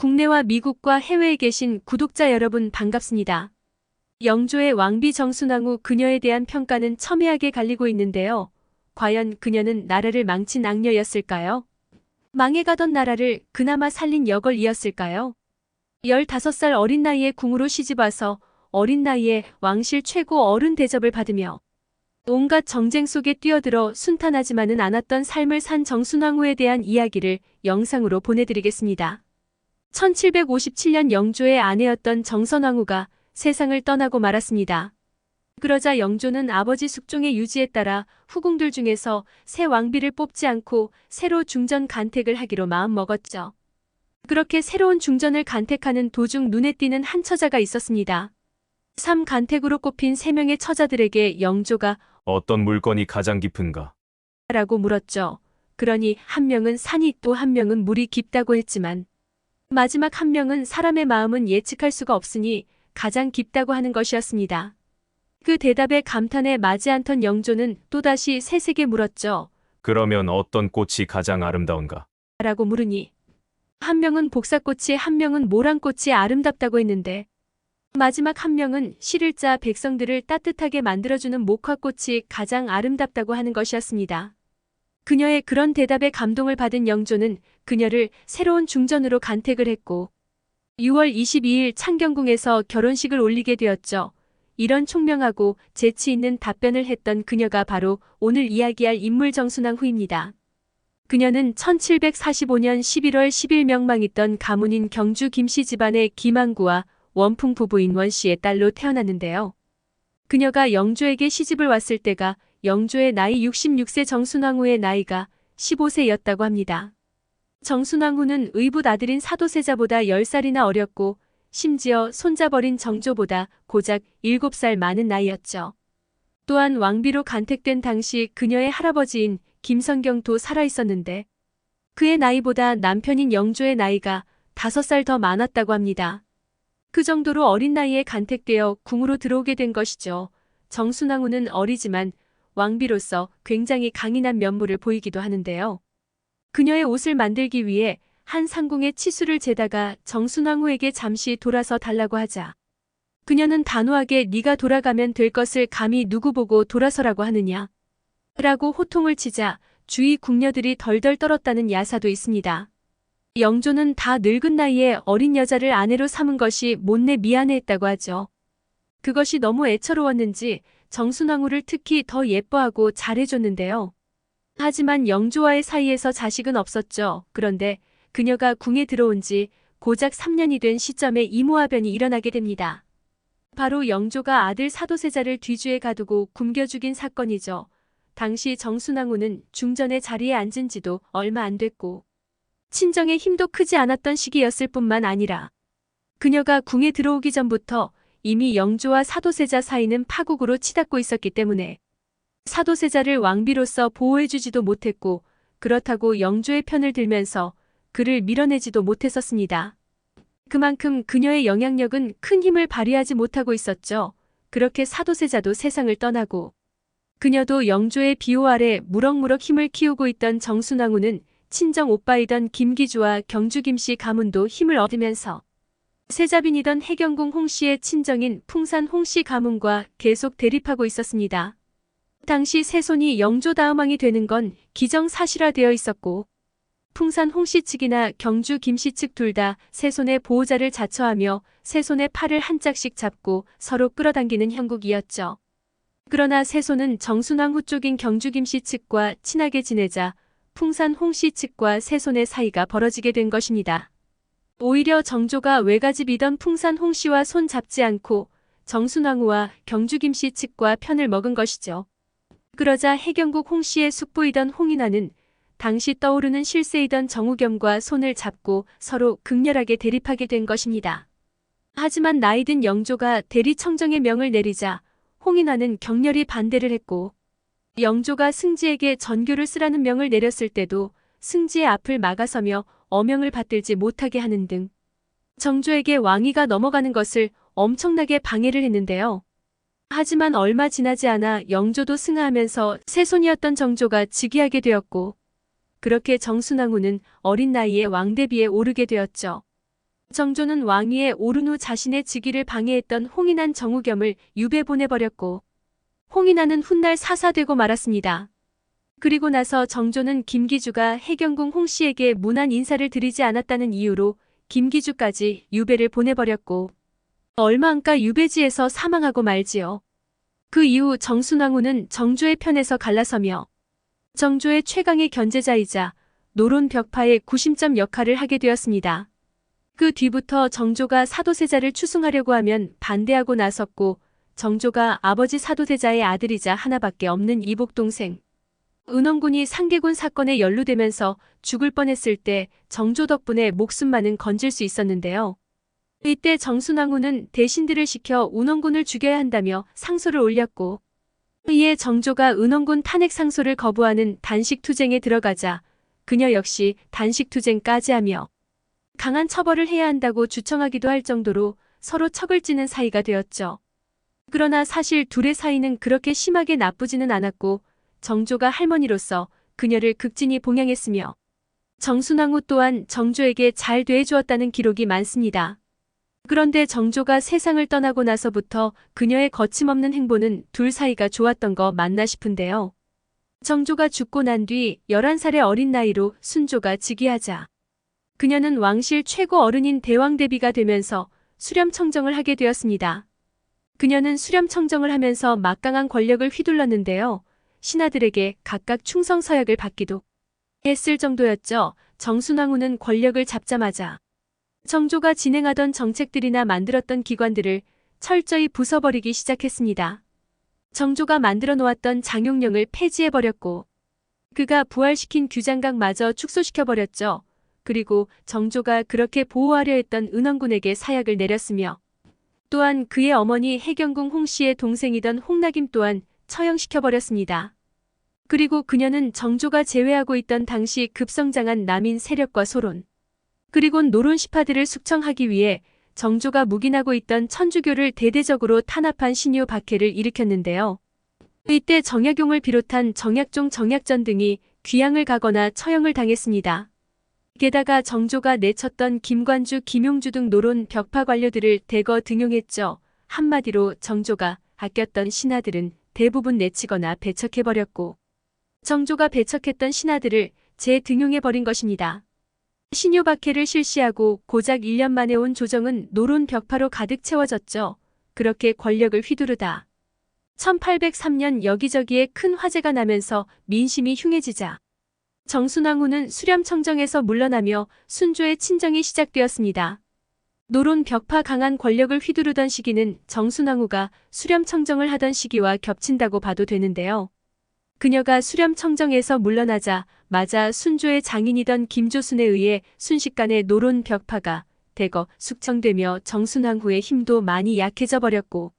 국내와 미국과 해외에 계신 구독자 여러분 반갑습니다. 영조의 왕비 정순왕후 그녀에 대한 평가는 첨예하게 갈리고 있는데요. 과연 그녀는 나라를 망친 악녀였을까요? 망해가던 나라를 그나마 살린 역을이었을까요? 15살 어린 나이에 궁으로 시집와서 어린 나이에 왕실 최고 어른 대접을 받으며 온갖 정쟁 속에 뛰어들어 순탄하지만은 않았던 삶을 산 정순왕후에 대한 이야기를 영상으로 보내드리겠습니다. 1757년 영조의 아내였던 정선왕후가 세상을 떠나고 말았습니다. 그러자 영조는 아버지 숙종의 유지에 따라 후궁들 중에서 새 왕비를 뽑지 않고 새로 중전 간택을 하기로 마음먹었죠. 그렇게 새로운 중전을 간택하는 도중 눈에 띄는 한 처자가 있었습니다. 3간택으로 꼽힌 세명의 처자들에게 영조가 어떤 물건이 가장 깊은가? 라고 물었죠. 그러니 한 명은 산이 또 한 명은 물이 깊다고 했지만 마지막 한 명은 사람의 마음은 예측할 수가 없으니 가장 깊다고 하는 것이었습니다. 그 대답에 감탄에 맞이 않던 영조는 또다시 세세게 물었죠. 그러면 어떤 꽃이 가장 아름다운가? 라고 물으니 한 명은 복사꽃이 한 명은 모란꽃이 아름답다고 했는데 마지막 한 명은 시를 짜 백성들을 따뜻하게 만들어주는 목화꽃이 가장 아름답다고 하는 것이었습니다. 그녀의 그런 대답에 감동을 받은 영조는 그녀를 새로운 중전으로 간택을 했고 6월 22일 창경궁에서 결혼식을 올리게 되었죠. 이런 총명하고 재치 있는 답변을 했던 그녀가 바로 오늘 이야기할 인물 정순왕 후입니다. 그녀는 1745년 11월 10일 명망있던 가문인 경주 김씨 집안의 김항구와 원풍 부부인 원씨의 딸로 태어났는데요. 그녀가 영조에게 시집을 왔을 때가 영조의 나이 66세 정순왕후의 나이가 15세였다고 합니다. 정순왕후는 의붓 아들인 사도세자보다 10살이나 어렸고 심지어 손자버린 정조보다 고작 7살 많은 나이였죠. 또한 왕비로 간택된 당시 그녀의 할아버지인 김성경도 살아있었는데 그의 나이보다 남편인 영조의 나이가 5살 더 많았다고 합니다. 그 정도로 어린 나이에 간택되어 궁으로 들어오게 된 것이죠. 정순왕후는 어리지만 왕비로서 굉장히 강인한 면모를 보이기도 하는데요. 그녀의 옷을 만들기 위해 한 상궁의 치수를 재다가 정순왕후에게 잠시 돌아서 달라고 하자. 그녀는 단호하게 네가 돌아가면 될 것을 감히 누구 보고 돌아서라고 하느냐. 라고 호통을 치자 주위 궁녀들이 덜덜 떨었다는 야사도 있습니다. 영조는 다 늙은 나이에 어린 여자를 아내로 삼은 것이 못내 미안해했다고 하죠. 그것이 너무 애처로웠는지 정순왕후를 특히 더 예뻐하고 잘해줬는데요. 하지만 영조와의 사이에서 자식은 없었죠. 그런데 그녀가 궁에 들어온 지 고작 3년이 된 시점에 이모화변이 일어나게 됩니다. 바로 영조가 아들 사도세자를 뒤주에 가두고 굶겨 죽인 사건이죠. 당시 정순왕후는 중전의 자리에 앉은 지도 얼마 안 됐고 친정의 힘도 크지 않았던 시기였을 뿐만 아니라 그녀가 궁에 들어오기 전부터 이미 영조와 사도세자 사이는 파국으로 치닫고 있었기 때문에 사도세자를 왕비로서 보호해주지도 못했고 그렇다고 영조의 편을 들면서 그를 밀어내지도 못했었습니다. 그만큼 그녀의 영향력은 큰 힘을 발휘하지 못하고 있었죠. 그렇게 사도세자도 세상을 떠나고 그녀도 영조의 비호 아래 무럭무럭 힘을 키우고 있던 정순왕후는 친정 오빠이던 김기주와 경주 김씨 가문도 힘을 얻으면서 세자빈이던 해경궁 홍씨의 친정인 풍산 홍씨 가문과 계속 대립하고 있었습니다. 당시 세손이 영조 다음왕이 되는 건 기정사실화되어 있었고 풍산 홍씨 측이나 경주 김씨 측 둘 다 세손의 보호자를 자처하며 세손의 팔을 한 짝씩 잡고 서로 끌어당기는 형국이었죠. 그러나 세손은 정순왕 후 쪽인 경주 김씨 측과 친하게 지내자 풍산 홍씨 측과 세손의 사이가 벌어지게 된 것입니다. 오히려 정조가 외가집이던 풍산 홍씨와 손 잡지 않고 정순왕후와 경주 김씨 측과 편을 먹은 것이죠. 그러자 해경국 홍씨의 숙부이던 홍인화는 당시 떠오르는 실세이던 정우겸과 손을 잡고 서로 극렬하게 대립하게 된 것입니다. 하지만 나이든 영조가 대리청정의 명을 내리자 홍인화는 격렬히 반대를 했고 영조가 승지에게 전교를 쓰라는 명을 내렸을 때도 승지의 앞을 막아서며 어명을 받들지 못하게 하는 등 정조에게 왕위가 넘어가는 것을 엄청나게 방해를 했는데요. 하지만 얼마 지나지 않아 영조도 승하하면서 세손이었던 정조가 즉위하게 되었고 그렇게 정순왕후는 어린 나이에 왕대비에 오르게 되었죠. 정조는 왕위에 오른 후 자신의 즉위를 방해했던 홍인한 정우겸을 유배 보내버렸고 홍인한은 훗날 사사되고 말았습니다. 그리고 나서 정조는 김기주가 해경궁 홍씨에게 문안 인사를 드리지 않았다는 이유로 김기주까지 유배를 보내버렸고 얼마 안가 유배지에서 사망하고 말지요. 그 이후 정순왕후는 정조의 편에서 갈라서며 정조의 최강의 견제자이자 노론 벽파의 구심점 역할을 하게 되었습니다. 그 뒤부터 정조가 사도세자를 추승하려고 하면 반대하고 나섰고 정조가 아버지 사도세자의 아들이자 하나밖에 없는 이복 동생 은원군이 상계군 사건에 연루되면서 죽을 뻔했을 때 정조 덕분에 목숨만은 건질 수 있었는데요. 이때 정순왕후는 대신들을 시켜 운원군을 죽여야 한다며 상소를 올렸고 이에 정조가 은원군 탄핵 상소를 거부하는 단식투쟁에 들어가자 그녀 역시 단식투쟁까지 하며 강한 처벌을 해야 한다고 주청하기도 할 정도로 서로 척을 지는 사이가 되었죠. 그러나 사실 둘의 사이는 그렇게 심하게 나쁘지는 않았고 정조가 할머니로서 그녀를 극진히 봉양했으며 정순왕후 또한 정조에게 잘 대해주었다는 기록이 많습니다. 그런데 정조가 세상을 떠나고 나서부터 그녀의 거침없는 행보는 둘 사이가 좋았던 거 맞나 싶은데요. 정조가 죽고 난 뒤 11살의 어린 나이로 순조가 즉위하자 그녀는 왕실 최고 어른인 대왕대비가 되면서 수렴청정을 하게 되었습니다. 그녀는 수렴청정을 하면서 막강한 권력을 휘둘렀는데요. 신하들에게 각각 충성 서약을 받기도 했을 정도였죠. 정순왕후는 권력을 잡자마자 정조가 진행하던 정책들이나 만들었던 기관들을 철저히 부숴버리기 시작했습니다. 정조가 만들어 놓았던 장용령을 폐지해버렸고 그가 부활시킨 규장각마저 축소시켜버렸죠. 그리고 정조가 그렇게 보호하려 했던 은원군에게 사약을 내렸으며 또한 그의 어머니 해경궁 홍씨의 동생이던 홍낙임 또한 처형시켜버렸습니다. 그리고 그녀는 정조가 제외하고 있던 당시 급성장한 남인 세력과 소론, 그리곤 노론 시파들을 숙청하기 위해 정조가 묵인하고 있던 천주교를 대대적으로 탄압한 신유 박해를 일으켰는데요. 이때 정약용을 비롯한 정약종 정약전 등이 귀양을 가거나 처형을 당했습니다. 게다가 정조가 내쳤던 김관주, 김용주 등 노론 벽파 관료들을 대거 등용했죠. 한마디로 정조가 아꼈던 신하들은 대부분 내치거나 배척해버렸고 정조가 배척했던 신하들을 재등용해버린 것입니다. 신유박해를 실시하고 고작 1년 만에 온 조정은 노론 벽파로 가득 채워졌죠. 그렇게 권력을 휘두르다. 1803년 여기저기에 큰 화재가 나면서 민심이 흉해지자 정순왕후는 수렴청정에서 물러나며 순조의 친정이 시작되었습니다. 노론 벽파 강한 권력을 휘두르던 시기는 정순왕후가 수렴청정을 하던 시기와 겹친다고 봐도 되는데요. 그녀가 수렴청정에서 물러나자 마자 순조의 장인이던 김조순에 의해 순식간에 노론 벽파가 대거 숙청되며 정순왕후의 힘도 많이 약해져 버렸고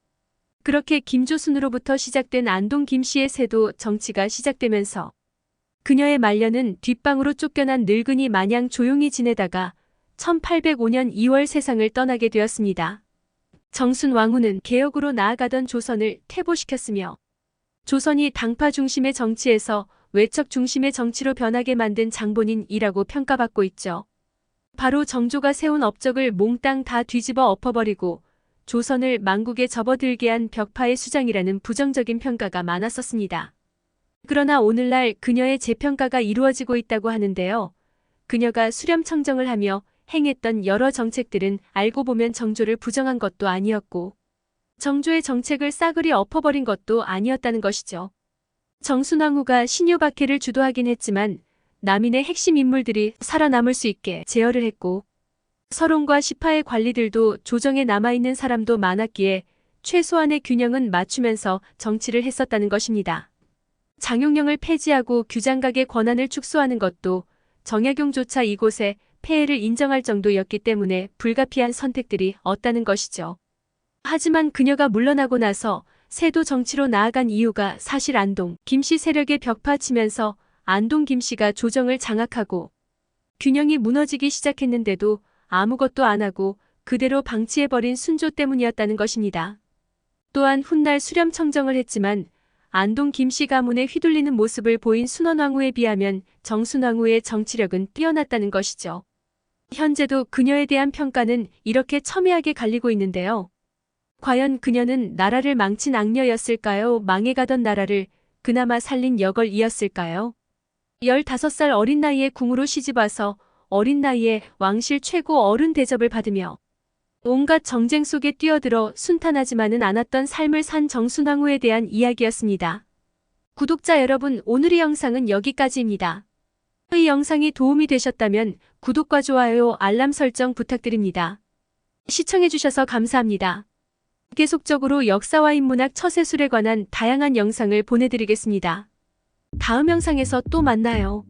그렇게 김조순으로부터 시작된 안동 김씨의 세도 정치가 시작되면서 그녀의 말년은 뒷방으로 쫓겨난 늙은이 마냥 조용히 지내다가 1805년 2월 세상을 떠나게 되었습니다. 정순 왕후는 개혁으로 나아가던 조선을 퇴보시켰으며 조선이 당파 중심의 정치에서 외척 중심의 정치로 변하게 만든 장본인이라고 평가받고 있죠. 바로 정조가 세운 업적을 몽땅 다 뒤집어 엎어버리고 조선을 망국에 접어들게 한 벽파의 수장이라는 부정적인 평가가 많았었습니다. 그러나 오늘날 그녀의 재평가가 이루어지고 있다고 하는데요. 그녀가 수렴청정을 하며 행했던 여러 정책들은 알고 보면 정조를 부정한 것도 아니었고 정조의 정책을 싸그리 엎어버린 것도 아니었다는 것이죠. 정순왕후가 신유박해를 주도하긴 했지만 남인의 핵심 인물들이 살아남을 수 있게 제어를 했고 서론과 시파의 관리들도 조정에 남아있는 사람도 많았기에 최소한의 균형은 맞추면서 정치를 했었다는 것입니다. 장용령을 폐지하고 규장각의 권한을 축소하는 것도 정약용조차 이곳에 폐해를 인정할 정도였기 때문에 불가피한 선택들이 없다는 것이죠. 하지만 그녀가 물러나고 나서 세도 정치로 나아간 이유가 사실 안동 김씨 세력의 벽파 치면서 안동 김씨가 조정을 장악하고 균형이 무너지기 시작했는데도 아무것도 안 하고 그대로 방치해버린 순조 때문이었다는 것입니다. 또한 훗날 수렴 청정을 했지만 안동 김씨 가문에 휘둘리는 모습을 보인 순원왕후에 비하면 정순왕후의 정치력은 뛰어났다는 것이죠. 현재도 그녀에 대한 평가는 이렇게 첨예하게 갈리고 있는데요. 과연 그녀는 나라를 망친 악녀였을까요? 망해가던 나라를 그나마 살린 여걸이었을까요? 15살 어린 나이에 궁으로 시집와서 어린 나이에 왕실 최고 어른 대접을 받으며 온갖 정쟁 속에 뛰어들어 순탄하지만은 않았던 삶을 산 정순왕후에 대한 이야기였습니다. 구독자 여러분, 오늘의 영상은 여기까지입니다. 이 영상이 도움이 되셨다면 구독과 좋아요, 알람 설정 부탁드립니다. 시청해주셔서 감사합니다. 계속적으로 역사와 인문학 처세술에 관한 다양한 영상을 보내드리겠습니다. 다음 영상에서 또 만나요.